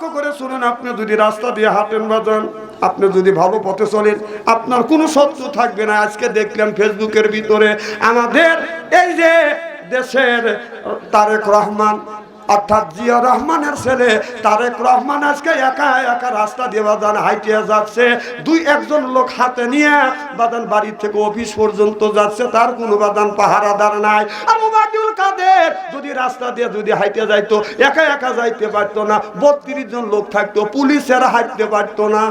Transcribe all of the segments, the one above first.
লক্ষ্য করে শুনুন, আপনি যদি রাস্তা দিয়ে হাঁটেন বাজান আপনি যদি ভালো পথে চলেন, আপনার কোনো শত্রু থাকবে না। আজকে দেখলাম ফেসবুকের ভিতরে আমাদের এই যে দেশের তারেক রহমান অর্থাৎ জিয়া রহমানের ছেলে, তারেক রহমান আজকে একা একা রাস্তা দিয়ে বাদান হাইটিয়া যাচ্ছে। দুই একজন লোক হাতে নিয়ে বাদান বাড়ি থেকে অফিস পর্যন্ত যাচ্ছে, তার কোনো বাদান পাহারাদার নাই। আর কাদের, যদি রাস্তা দিয়ে যদি হাইটে যাইতো, একা একা যাইতে পারতো না, বত্রিশ জন লোক থাকতো, পুলিশের হাঁটতে পারতো না।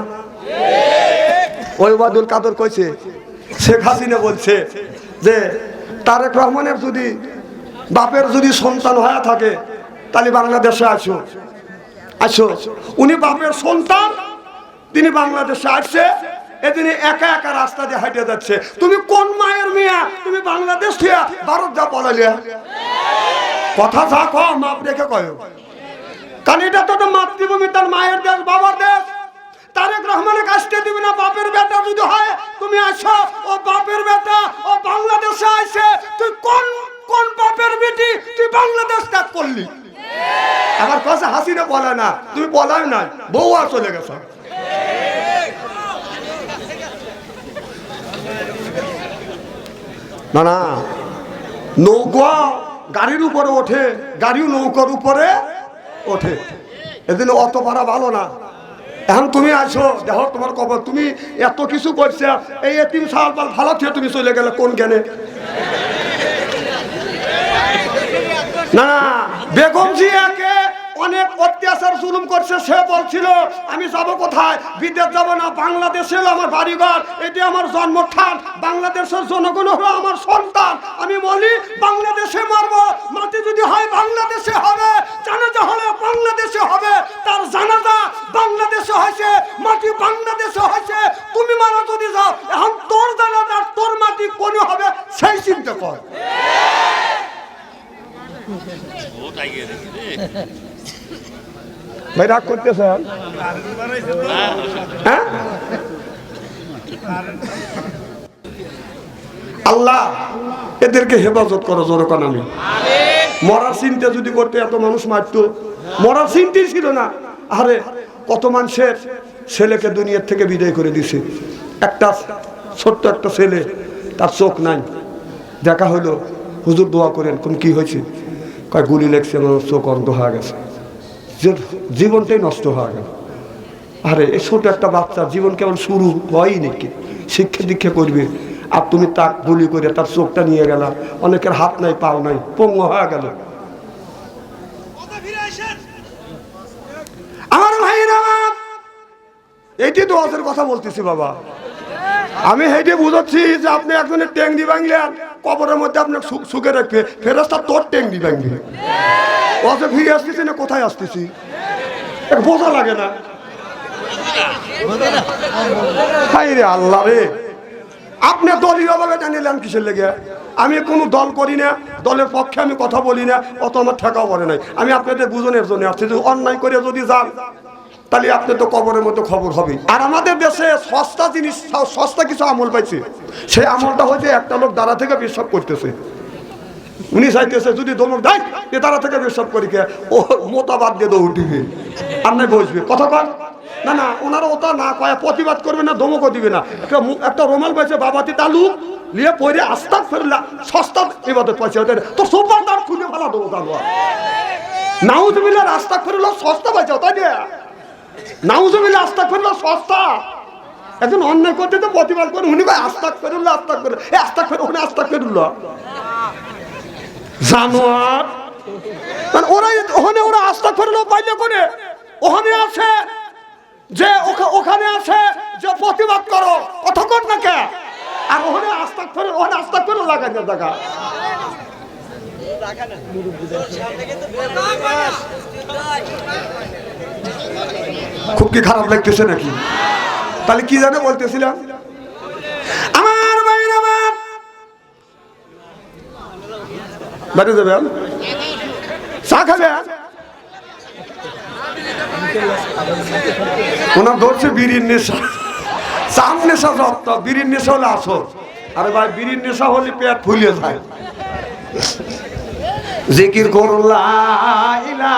ওই ওবায়দুল কাদের কইছে, শেখ হাসিনা বলছে যে, তারেক রহমানের যদি বাপের যদি সন্তান হয়ে থাকে তাহলে বাংলাদেশে আসো। আসো। উনি বাপের সন্তান, তিনি বাংলাদেশে আসছে, এদিনে একা একা রাস্তা দিয়ে হাঁটে যাচ্ছে। তুমি কোন মায়ের মেয়া? তুমি বাংলাদেশ থেকে ভারত যা পড়ালিয়া কথা যা কম মাপ রেখে কয়। কারণ এটা তো মাতৃভূমি, তার মায়ের দেশ, বাবার দেশ। তারেক রহমানের কাছতে দিবে না বাপের বেটা যদি হয়, তুমি আসো। ও বাপের বেটা, ও বাংলাদেশে আসে। তুই কোন কোন বাপের বেটি? তুই বাংলাদেশ ত্যাগ করলি। আমার কাছে হাসিনে বলে না, তুমি বলাই নাই, বউ আর চলে গেছ। না না, নৌকা গাড়ির উপরে ওঠে, গাড়িও নৌকার উপরে ওঠে। এদিন অত পারা ভালো না। এখন তুমি আছো দেখো তোমার খবর তুমি এত কিছু করছে, এই তিন সাল পাল ভালো থেকে তুমি চলে গেলে কোন জ্ঞানে? না না বেগম জিয়াকে অনেক অত্যাচার, জুলুম করছে, সে বলছিল, আমি যাব কোথায়? বিদেশ যাব না, বাংলাদেশে হলো আমার বাড়িঘর, এটি আমার জন্মস্থান, বাংলাদেশের জনগণ হলো আমার সন্তান। আমি বলি, বাংলাদেশে মারব, মাটি যদি হয় বাংলাদেশে হবে, জানাজা হলে বাংলাদেশে হবে, তার জানাজা বাংলাদেশে হয়েছে, মাটি বাংলাদেশে হয়েছে, তুমি মারা যদি যাও, এখন তোর জানাজা তোর মাটি কোনে হবে, সেই চিন্তা কর। ভাই, রাগ করতেছেন হ্যাঁ? আল্লাহ, এদেরকে হেফাজত করো জনগণ আমি। মরার চিন্তা যদি করতে এত মানুষ মারতো, মরার চিন্তাই ছিল না। আরে, কত মানুষের ছেলেকে দুনিয়ার থেকে বিদায় করে দিছে। একটা ছোট্ট একটা ছেলে, তার চোখ নাই। দেখা হলো হুজুর দোয়া করেন, কোন কি হয়েছে? কয় গুলি লেগছে আমার চোখ অন্ধ হয়ে গেছে। জীবনটাই নষ্ট হয়ে গেল। আরে, এই ছোট একটা বাচ্চা জীবন কেমন শুরু হয়ই নাকি? শিক্ষা দীক্ষা করবে, আর তুমি তাক গুলি করে তার চোখটা নিয়ে গেলা। অনেকের হাত নাই, পাও নাই, পঙ্গ হয়ে গেল। আমার আমার এইটি ওদের কথা বলতেছি, বাবা। আমি হেঁটে বুঝাচ্ছি যে আপনি একজনের ট্যাং দি ভাঙলেন কবরের মধ্যে আপনার সুখে রাখবে ফেরস্তা তোর দি ভাঙবে ওকে ফিরে আসতেছি না, কোথায় আসতেছি? বোঝা লাগে না। হাই রে আল্লাহ রে। আপনি দলীয় ভাবে জানিলেন কিসের লেগে? আমি কোনো দল করি না, দলের পক্ষে আমি কথা বলি না, অত আমার ঠেকাও পড়ে নাই। আমি আপনাদের বুঝনের জন্য আসছি অন্যায় করে যদি যান তাহলে আপনি তো কবরের মতো খবর হবে আর আমাদের দেশে সস্তা জিনিস, সস্তা কিছু আমল পাইছে। সেই আমলটা হচ্ছে একটা লোক দ্বারা থেকে বিশ্বাস করতেছে। উনি চাইতেছে, যদি ধমক দেয়, এ তারা থেকে বিশ্বাস করি কে? ও মোতাবাদ দিয়ে দৌড় দিবে। আর নাই বসবে। কথা কন। না না, ওনারা ওটা না কয় প্রতিবাদ করবে না ধমকও দিবে না। একটা রোমাল পাইছে, বাবাতি তালু নিয়ে পরে আস্তা ফেরলা, সস্তা এবাদত পাইছে। ওদের তো সোপার দাম খুলে ফেলা দেবো তালু নাউজবিল্লা রাস্তা ফেরলো, সস্তা পাইছে, তাই না? নাউজবিল্লা আস্তা ফেরলো সস্তা। একজন অন্যায় করতে তো প্রতিবাদ করে উনি ভাই আস্তাক ফেরুল্লাহ আস্তাক ফেরুল্লাহ এ আস্তাক ফের ওখানে আস্তাক ফেরুল্লাহ জানোয়ার। মানে ওরা ওখানে ওরা আস্থা করল পাইলে করে ওখানে আছে যে ওখা- ওখানে আছে যে প্রতিবাদ করো। কতক্ষণ না কে আর ওখানে আস্থা করে ওখানে আস্থা করে লাগাই না দেখা খুব কি খারাপ লাগতেছে নাকি? তাহলে কি জানে বলতেছিলাম? আমার ভাইয়ের আমার বাড়ি যাবেন চা খাবেন ওনার ধরছে বিড়ির নেশা। চার নেশা সপ্তাহ বিড়ির নেশা হলে আসো আরে ভাই, বিড়ির নেশা হলে পেট ফুলিয়ে যায়। জিকির করুল্লাহ ইলাহা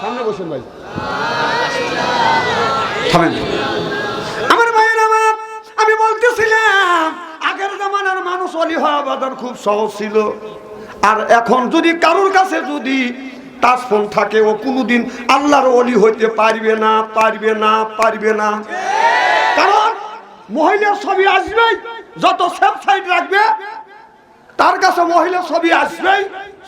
সামনে বসুন ভাই। থামেন। আমার ভাইয়ের আমার আমি বলতেছিলাম, আগের জামানার মানুষ অলি হওয়া খুব সহজ ছিল। আর এখন যদি কারোর কাছে যদি টাচফোন থাকে, ও কোনোদিন আল্লাহর অলি হইতে পারবে না পারবে না পারবে না। কারণ মহিলার ছবি আসবেই, যত সেফ সাইড রাখবে তার কাছে মহিলার ছবি আসবেই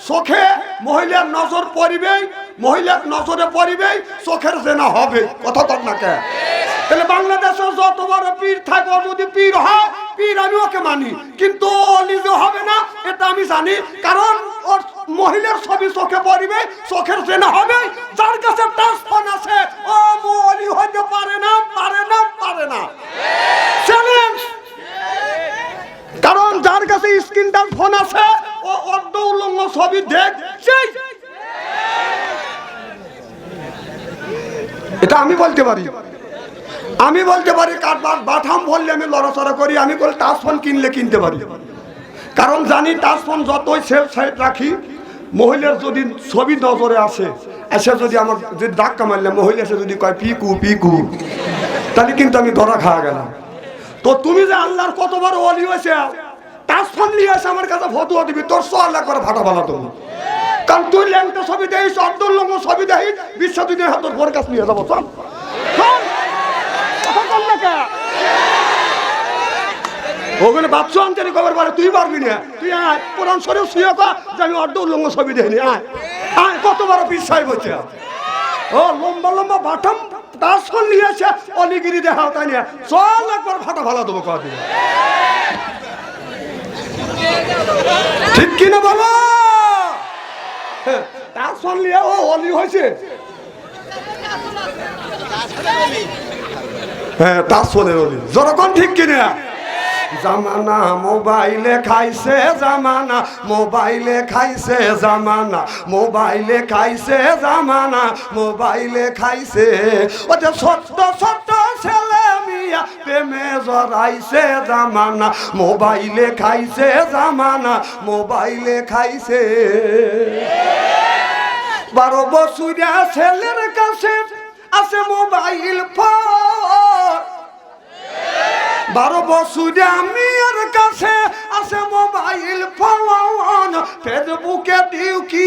চোখে মহিলার নজর পড়িবেই মহিলার নজরে পড়িবেই চোখের জেনা হবে। কথা কর না কে? তাহলে বাংলাদেশে যত বড় পীর থাকে, যদি পীর হয়, পীর আমি ওকে মানি, কিন্তু ও নিজে হবে না, এটা আমি জানি, কারণ ওর মহিলার ছবি চোখে পড়িবে, চোখের জেনা হবে, যার কাছে টাচফোন আছে, ও মলি হইতে পারে না পারে না পারে না। চ্যালেঞ্জ কারণ যার কাছে স্ক্রিন টাচ ফোন আছে, ও অর্ধ উলঙ্গ ছবি দেখছেই এটা আমি বলতে পারি। আমি বলতে পারি, কার বা- বাঠাম বললে আমি লড়াচড়া করি, আমি বলি টাচ ফোন কিনলে কিনতে পারি। কারণ জানি টাচ ফোন যতই সেফ সাইড রাখি, মহিলার যদি ছবি নজরে আসে, এসে যদি আমার যদি ধাক্কা মারলে মহিলা এসে যদি কয়, পিকু পিকু, তাহলে কিন্তু আমি ধরা খাওয়া গেলাম। তো তুমি যে আল্লাহর কত বড় অলি হয়েছে টাচ ফোন নিয়ে আসে আমার কাছে ফটো দিবি, তোর সো আল্লাহ করে ফাটা ফালা তুমি। কারণ তুই ল্যাংটা ছবি দেখিস অব্দুল লঙ্গ ছবি দেখিস, বিশ্ব দুনিয়া হাতের পরে কাছে নিয়ে যাব, চল। কে? ওখানে বাচ্চা আনতে খবর পারে তুই পারবি না। তুই আয়, কোরআন শরীফ শুয়ে কর যে আমি অর্ধ উল্লঙ্গ ছবি দেখিনি, আয়। আয়, কত বড় পিসাই বলছে ও, লম্বা লম্বা বাটাম তার সন এসে অলিগিরি দেখা তাই নিয়ে চল একবার ফাটা ভালো দেবো কদিন। ঠিক কিনা বলো? সন নিয়ে ও অলি হয়েছে? হ্যাঁ তার সনের অলি যখন ঠিক কিনা? জামানা মোবাইলে খাইছে জামানা, মোবাইলে খাইছে জামানা, মোবাইলে খাইছে জামানা, মোবাইলে খাইছে। ও যে সত্য সত্য ছেলে মিয়া প্রেমে জড়াইছে জামানা, মোবাইলে খাইছে জামানা, মোবাইলে খাইছে। বারো বছরিয়া ছেলের কাছে আছে মোবাইল ফোন। বারো বছরে আমি আর কাছে আছে মোবাইল ফোন। ফেসবুকে দিও কি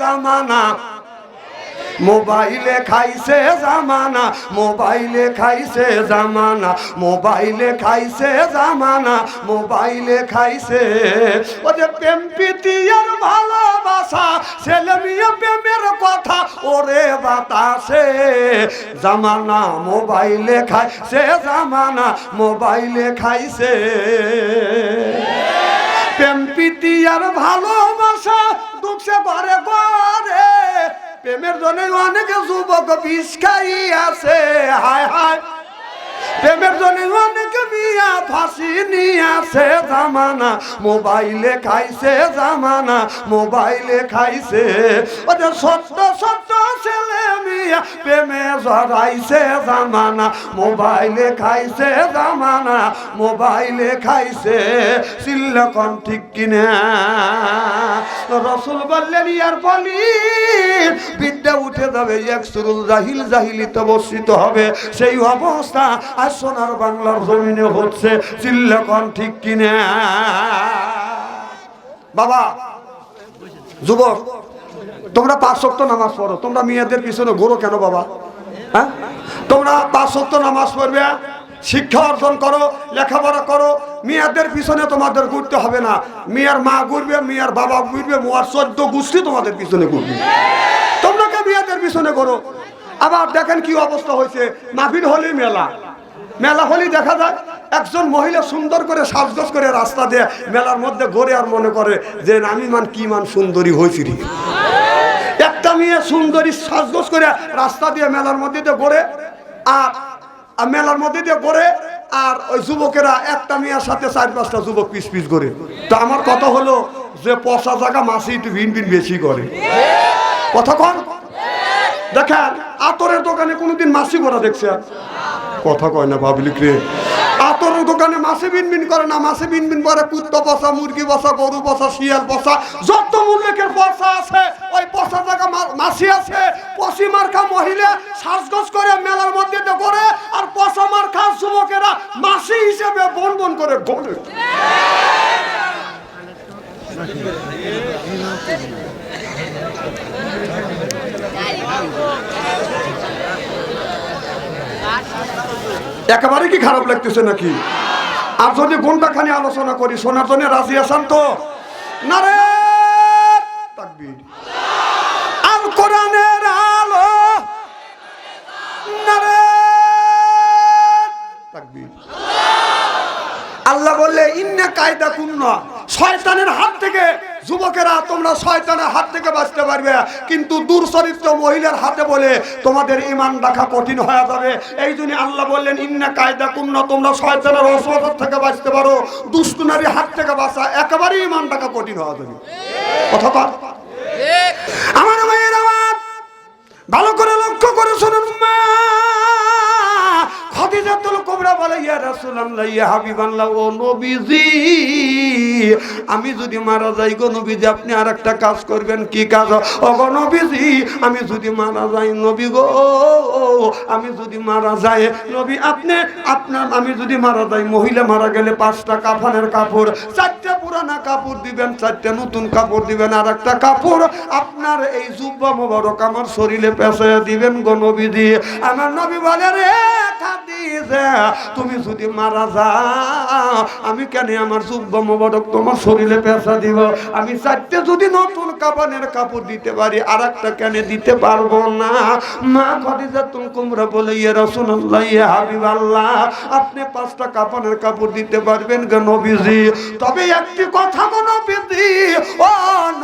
জামানা। মোবাইলে খাইছে জামানা, মোবাইলে খাইছে জামানা, মোবাইলে খাইছে জামানা, মোবাইলে খাইছে। ও যে প্রেম প্রীতি আর ভালোবাসা ছেলে মেয়ে প্রেমের কথা, ওরে বাতাসে। জামানা মোবাইলে খাইছে জামানা মোবাইলে খাইছে। প্রেম, প্রীতি আর ভালোবাসা দুঃখে ঘরে ঘরে প্রেমের জন্য অনেক যুবক বিষ খাই আছে হায় হায়। প্রেমের জন্য অনেক মিয়া ফাঁসি নিয়ে আছে জামানা, মোবাইলে খাইছে জামানা, মোবাইলে খাইছে। ওদের সত্য সত্য ছেলে মিয়া প্রেমে জড়াইছে জামানা, মোবাইলে খাইছে জামানা, মোবাইলে খাইছে। সিল্লকন ঠিক কিনা? রসুল বললেন, ইয়ার বলি, বিদ্যা উঠে যাবে, এক সুরুল জাহিল জাহিলিতে বর্ষিত হবে। সেই অবস্থা আর সোনার বাংলার জমিনে হচ্ছে চিল্লাকন ঠিক কিনা? বাবা, যুবক, তোমরা পাঁচ শক্ত নামাজ পড়ো। তোমরা মেয়েদের পিছনে ঘোরো কেন বাবা? হ্যাঁ? তোমরা পাঁচ শক্ত নামাজ পড়বে, শিক্ষা অর্জন করো, লেখাপড়া করো, মেয়েদের পিছনে তোমাদের ঘুরতে হবে না। মেয়ের মা ঘুরবে, মেয়ের বাবা ঘুরবে, মোয়ার চোদ্দ গোষ্ঠী তোমাদের পিছনে ঘুরবে। তোমরা কে মেয়েদের পিছনে করো আবার দেখেন কি অবস্থা হয়েছে মাফির হলি মেলা। মেলা হলি দেখা যায়, একজন মহিলা সুন্দর করে সাজগোজ করে রাস্তা দিয়ে মেলার মধ্যে ঘুরে আর মনে করে যে আমি মান কি মান সুন্দরী হয়েছি। একটা মেয়ে সুন্দরী সাজগোজ করে রাস্তা দিয়ে মেলার মধ্যে দিয়ে ঘোরে, আর মেলার মধ্যে দিয়ে ঘোরে, আর ওই যুবকেরা একটা মেয়ের সাথে চার পাঁচটা যুবক পিস পিস করে তো আমার কথা হলো যে পচা জায়গা মাসি একটু ভিন ভিন বেশি করে। কথা কন? দেখেন, আতরের দোকানে কোনোদিন মাসি করা দেখছেন কথা কয় না পাবলিক রে। আতর কারও দোকানে মাসে বিনবিন করে না মাসে বিনবিন করে কুত্তা বসা, মুরগি বসা, গরু বসা, শিয়াল বসা, যত মূল্যকের পয়সা আছে, ওই টাকা মা- মাসি আছে, পশি মার্কা মহিলা শ্বাসগোস করে মেলার মধ্যে করে আর পশা মার্কা যুবকেরা মাসি হিসেবে বন বন করে গড়ে একেবারে কি খারাপ লাগতেছে নাকি? আর যদি ঘণ্টা খানি আলোচনা করি শোনার জন্য রাজি আসান তো? আল্লাহ বললে, ইন্নে কায়দা কুন্ন শয়তানের হাত থেকে যুবকেরা, তোমরা শয়তানের হাত থেকে বাঁচতে পারবে। কিন্তু দূরচরিত্র মহিলার হাতে বলে তোমাদের ইমান রাখা কঠিন হয়ে যাবে। এই জন্য আল্লাহ বললেন, ইন্না কায়দা কুন্ন তোমরা শয়তানের অসুবিধার থেকে বাঁচতে পারো। দুষ্ট নারীর হাত থেকে বাঁচা একেবারেই ইমান রাখা কঠিন হয়ে যাবে। কথা কর। আমার মায়ের আমার ভালো করে লক্ষ্য করে শুনুন মা। খাদিজাতুল কুবরা বলে, ইয়া রাসূলুল্লাহ, ইয়া হাবিবাল্লাহ, ও নবীজি আমি যদি মারা যাই গো নবীজি, আপনি আর একটা কাজ করবেন, কি কাজ? ও গো নবীজি, আমি যদি মারা যাই নবী গো, আমি যদি মারা যাই নবী, আপনি, আপনার, আমি যদি মারা যাই, মহিলা মারা গেলে পাঁচটা কাফনের কাপড়, চারটা পুরানা কাপড় দিবেন, চারটা নতুন কাপড় দিবেন আর একটা কাপড়, আপনার এই জুব্বা মোবারক আমার শরীরে পেঁচাইয়া দিবেন গো নবীজি। আমার নবী বলে, রে তুমি যদি মারা যাও, আমি কেন আমার জুব্বা মোবারক তোমার শরীরে পেঁচা দিব। আমি চারটে যদি নতুন কাপড়ের কাপড় দিতে পারি আর একটা কেন দিতে পারব না। মা খাদিজা তুমি কুমরা বলে ইয়ে রসুল্লাহ ইয়ে আপনি পাঁচটা কাপড়ের কাপড় দিতে পারবেন গো নবীজি। তবে একটি কথা গো নবীজি, ও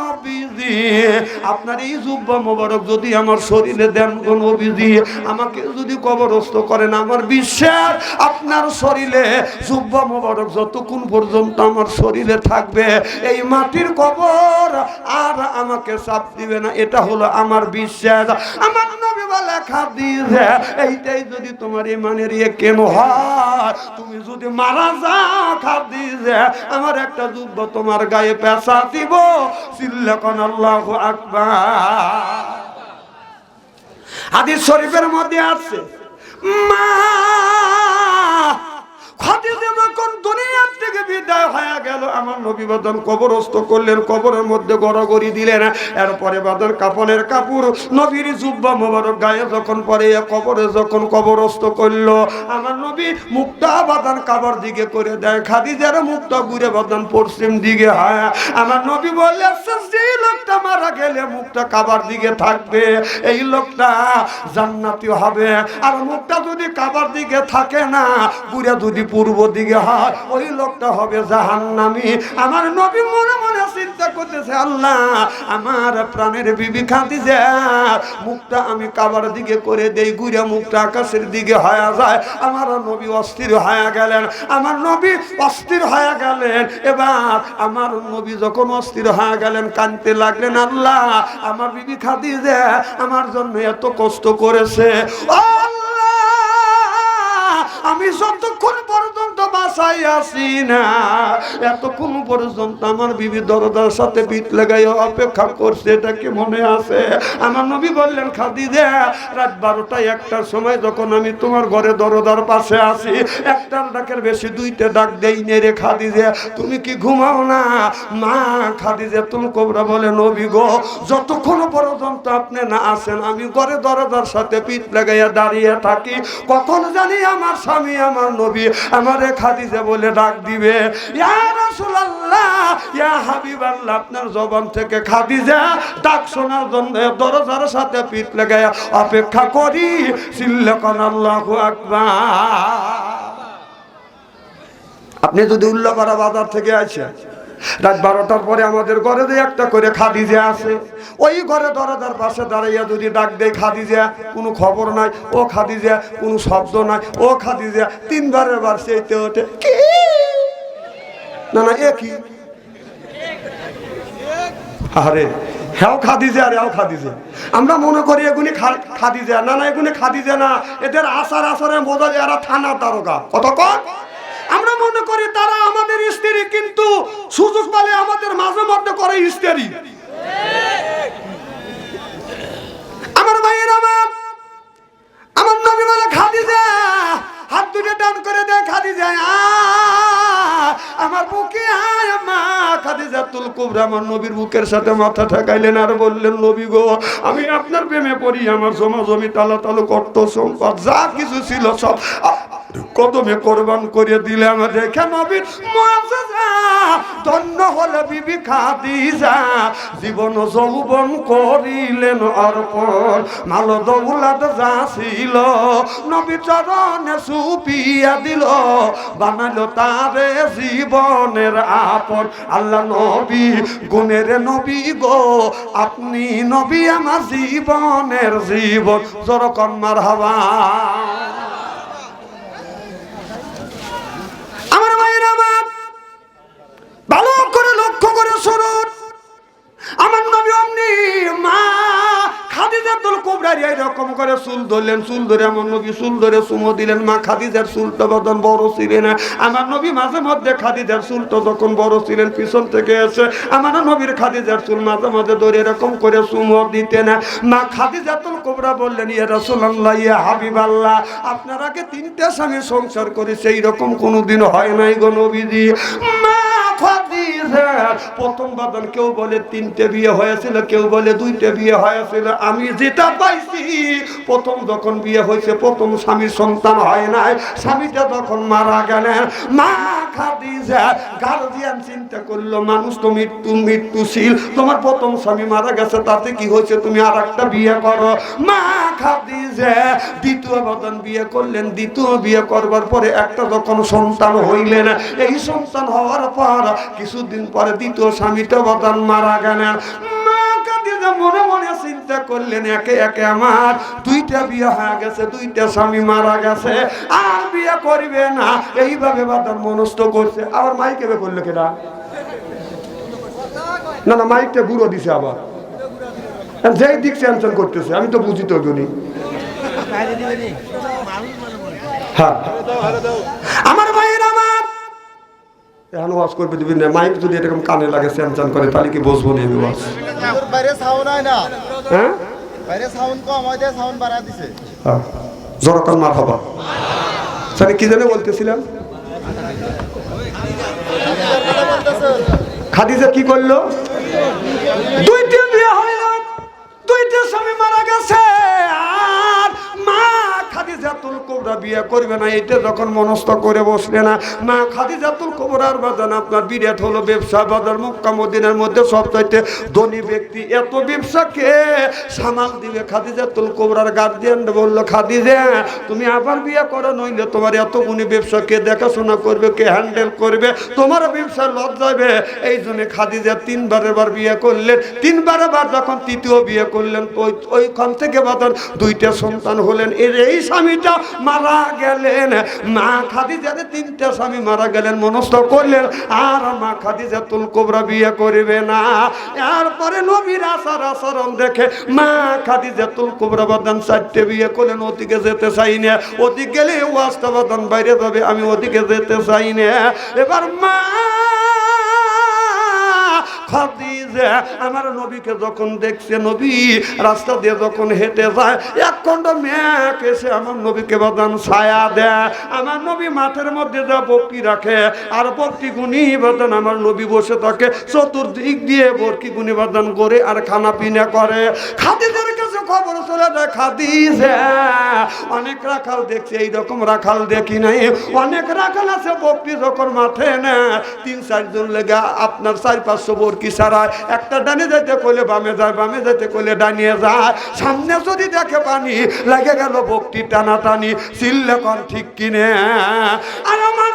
নবীজি, আপনার এই জুব্বা মোবারক যদি আমার শরীরে দেন গো নবীজি, আমাকে যদি কবরস্থ করেন আমার বিশ্বাস আপনার শরীরে, জুব্বা মোবারক যতক্ষণ পর্যন্ত আমার শরীরে থাকবে। এই মাটির কবর আর আমাকে চাপ দিবে না, এটা হলো আমার বিশ্বাস। আমার নবী বলে খাদিজা এইটাই যদি তোমার ইমানের ইয়ে কেন হয়? তুমি যদি মারা যাও খাদিজা আমার একটা যুদ্ধ তোমার গায়ে পেশা দিব। সিল্লাকন আল্লাহু আকবার। হাদিস শরীফের মধ্যে আছে, মা খাদিজা যখন আমার নবী বদন গায়ে যখন দিকে করে দেয়, খাদিজার মুক্তা ঘুরে বাদান পশ্চিম দিকে হয়। আমার নবী বললে যে লোকটা মারা গেলে মুখটা কাবার দিকে থাকবে, এই লোকটা জান্নাতি হবে। আর মুখটা যদি কাবার দিকে থাকে না, ঘুরে যদি পূর্ব দিকে হয়, ওই লোকটা হবে জাহান্নামি। আমার নবী মনে মনে চিন্তা করতেছে, আল্লাহ, আমার প্রাণের বিবি খাতি মুখটা আমি কাবার দিকে করে দেই, ঘুরে মুখটা আকাশের দিকে হয়ে যায়। আমার নবী অস্থির হয়ে গেলেন, আমার নবী অস্থির হয়ে গেলেন। এবার আমার নবী যখন অস্থির হয়ে গেলেন, কানতে লাগলেন, আল্লাহ, আমার বিবি খাতি আমার জন্য এত কষ্ট করেছে। ও যতক্ষণ পর্যন্ত বাসায় আসি না। এতক্ষণ পর্যন্ত আমার বিবি দরদার সাথে বিট লাগাই অপেক্ষা করছে, এটা কি মনে আছে? আমার নবী বললেন খাদি দে রাত বারোটায় একটার সময় যখন আমি তোমার ঘরে দরদার পাশে আসি, একটার ডাকের বেশি দুইটা ডাক দেই নে রে খাদি দে তুমি কি ঘুমাও না? মা খাদি দে তুমি কোবরা বলে, নবী গো, যতক্ষণ পর্যন্ত আপনি না আসেন, আমি ঘরে দরদার সাথে পিঠ লাগাইয়া দাঁড়িয়ে থাকি, কখন জানি আমার স্বামী, আমার নবী, আমারে বলে ডাক দিবে আপনার জবান থেকে খাদিজা ডাক শোনার জন্য দরজার সাথে পিঠ অপেক্ষা করি আপনি যদি উল্লাপাড়া বাজার থেকে আসেন রাত বারোটার পরে আমাদের ঘরে একটা করে খাদিজা আছে। ওই ঘরে দরজার পাশে দাঁড়াইয়া যদি ডাক দেয় খাদিজা, কোনো খবর নাই, ও খাদিজা, কোনো শব্দ নাই, ও খাদিজা, তিনবারের বার সেইতে ওঠে, কি? না না, এ কি? আরে হ্যাঁ খাদিজে, আর হ্যাঁ খাদিজে। আমরা মনে করি এগুলি খাদিজে। না না, এগুলি খাদিজে না। এদের আসার আসারে বোঝা যায় এরা থানা তারকা। কত কম আমরা মনে করি তারা আমাদের স্ত্রী কিন্তু সুযোগ পালে আমাদের মাঝে মধ্যে করে স্ত্রী। আমার ভাইয়ের আমার আমার নবী বলে খাদিজা হাত দুটো টান করে খাদি যায় আ, আমার বুকে আয় মা খাদিজা তুল কুবরা আমার নবীর বুকের সাথে মাথা ঠেকাইলেন আর বললেন, নবী গো, আমি আপনার প্রেমে পড়ি, আমার জমা জমি তালা তালু কর্ত, সম্পদ, যা কিছু ছিল সব কদমে কোরবান করে দিলে আমার দেখে নবীর ধন্য হলো বিবি খাদিজা, জীবন যৌবন করিলেন অর্পণ মাল দৌলাত যা ছিল, নবী চরণে সুপিয়া দিল বানালো তারে জীবনের আপন। আল্লাহ নবী, গুণের নবী গো। আপনি নবী আমার জীবনের জীবন। জরকন হাওয়া ভালো করে লক্ষ্য করে শুনুন। আমার নবী অমনি মা খাদিজাতুল কুবরার এইরকম করে চুল ধরলেন, চুল ধরে আমার নবী চুল ধরে চুমো দিলেন। মা খাদিজার চুলটা বদন বড় ছিলেন। আমার নবী মাঝে মধ্যে খাদিজার চুলটা যখন বড় ছিলেন, পিছন থেকে এসে আমার নবীর খাদিজার চুল মাঝে মাঝে ধরে এরকম করে চুমো দিতেন। মা খাদিজাতুল কুবরা বললেন, ইয়া রাসূলুল্লাহ, ইয়া হাবিবাল্লাহ, আপনার আগে তিনটা স্বামী সংসার করে সেই রকম কোনোদিন হয় নাই গো নবীজি? মা খাদিজা, প্রথম বাদন কেউ বলে তিনটে বিয়ে হয়েছিল, কেউ বলে দুইটা বিয়ে হয়েছিল। আমি যেটা পাইছি, প্রথম যখন বিয়ে হয়েছে, প্রথম স্বামীর সন্তান হয় নাই। স্বামীটা যখন মারা গেলেন, মা খাদিজা গার্জিয়ান চিন্তা করল, মানুষ তো মৃত্যু, মৃত্যুশীল। তোমার প্রথম স্বামী মারা গেছে, তাতে কি হয়েছে? তুমি আর একটা বিয়ে করো। মা খাদিজা দ্বিতীয় বদন বিয়ে করলেন। দ্বিতীয় বিয়ে করবার পরে একটা যখন সন্তান হইলেন, এই সন্তান হওয়ার পর কিছুদিন পরে দ্বিতীয় স্বামীটা বদন মারা গেলেন। মনে মনে চিন্তা করলেন একে একে আমার দুইটা বিয়ে হয়ে গেছে দুইটা স্বামী মারা গেছে। আর বিয়ে করবে না। এইভাবে বাদার মনস্থ করছে। আবার মাইকে করল কেনা না না মাইকটা বুড়ো দিছে আবার। যেই দিক চ্যানচন করতেছে আমি তো বুঝি তো হ্যাঁ। এখন ওয়াজ করবে দিবি না মাইক যদি এরকম কানে লাগে চ্যানচান করে তাহলে কি বসবো না আমি ওয়াজ? বাইরে সাউন্ড হয় না। হ্যাঁ? বাইরে সাউন্ড কম হয় সাউন্ড বাড়া দিছে। হ্যাঁ। জরকাল মার হবা স্যার কি জানে বলতেছিলাম? খাদিজা কি করল? দুইটা বিয়ে হইল দুইটা স্বামী মারা গেছে আর মা খাদিজাতুল কোবরা বিয়ে করবে না এটা যখন মনস্থ করে বসলে না। খাদিজাতুল কোবরার বাজান আপনার বিরাট হলো ব্যবসা বাজার মধ্যে সবচাইতে ধনী ব্যক্তি। এত ব্যবসাকে সামাল দিবে খাদিজাতুল কোবরার গার্জিয়ান বলল তুমি আবার বিয়ে করো, নইলে তোমার এত গুণী ব্যবসা কে দেখাশোনা করবে, কে হ্যান্ডেল করবে? তোমার ব্যবসা লজ যাবে। এই জন্য খাদিজা তিনবারের বার বিয়ে করলেন। তিনবারের বার যখন তৃতীয় বিয়ে করলেন, ওই ওইখান থেকে বাদন দুইটা সন্তান হলেন। এর এই স্বামীটা মারা গেলেন। মা খাদিজাতে তিনটা স্বামী মারা গেলেন, মনস্থ করলেন, আর মা খাদিজা তুল কোবরা বিয়ে করবে না। এরপরে নবীর আসার আচরণ দেখে মা খাদিজা তুল কোবরা বাদান চারটে বিয়ে করলেন, ওদিকে যেতে চাই না। ওদিকে গেলে ওয়াস্তা বাদান বাইরে যাবে, আমি ওদিকে যেতে চাই না। এবার মা খাদিজা আমার নবীকে যখন দেখছে, নবী রাস্তা দিয়ে যখন হেঁটে যায়, এক খণ্ড ম্যাক এসে আমার নবীকে বাদান ছায়া দেয়। আমার নবী মাঠের মধ্যে যা বকি রাখে, আর বকি গুনি বাদান আমার নবী বসে থাকে, চতুর্দিক দিয়ে বরকি গুনি বাদান করে আর খানা পিনা করে। খাদিজের কাছে খবর চলে যায় খাদিজা অনেক রাখাল দেখছি, এইরকম রাখাল দেখি নাই। অনেক রাখাল আছে বকরি যখন মাঠে না তিন, চারজন লেগে আপনার চার পাঁচশো বরকি ছাড়ায়? একটা ডানে যাইতে কইলে বামে যায়, বামে যাইতে কইলে ডানিয়ে যায়। সামনে যদি দেখে পানি, লাগে গেল বকটি টানা টানি চিল্লে কন ঠিক কিনে। আর আমার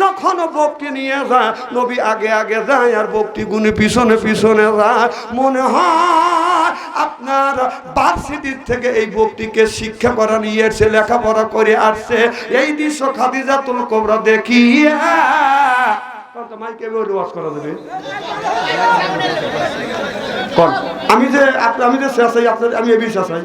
যখন বকটি নিয়ে যায় নবী আগে আগে যায় আর বকটি গুনে পিছনে পিছনে যায়। মনে হয় আপনার ভার্সিটির থেকে এই বকটিকে শিক্ষা করা নিয়ে এসে লেখাপড়া করে আসছে। এই দৃশ্য খাদিজাতুল কোবরা দেখিয়া। আমি যে আমি যে আপনার আমি এবি শেষাই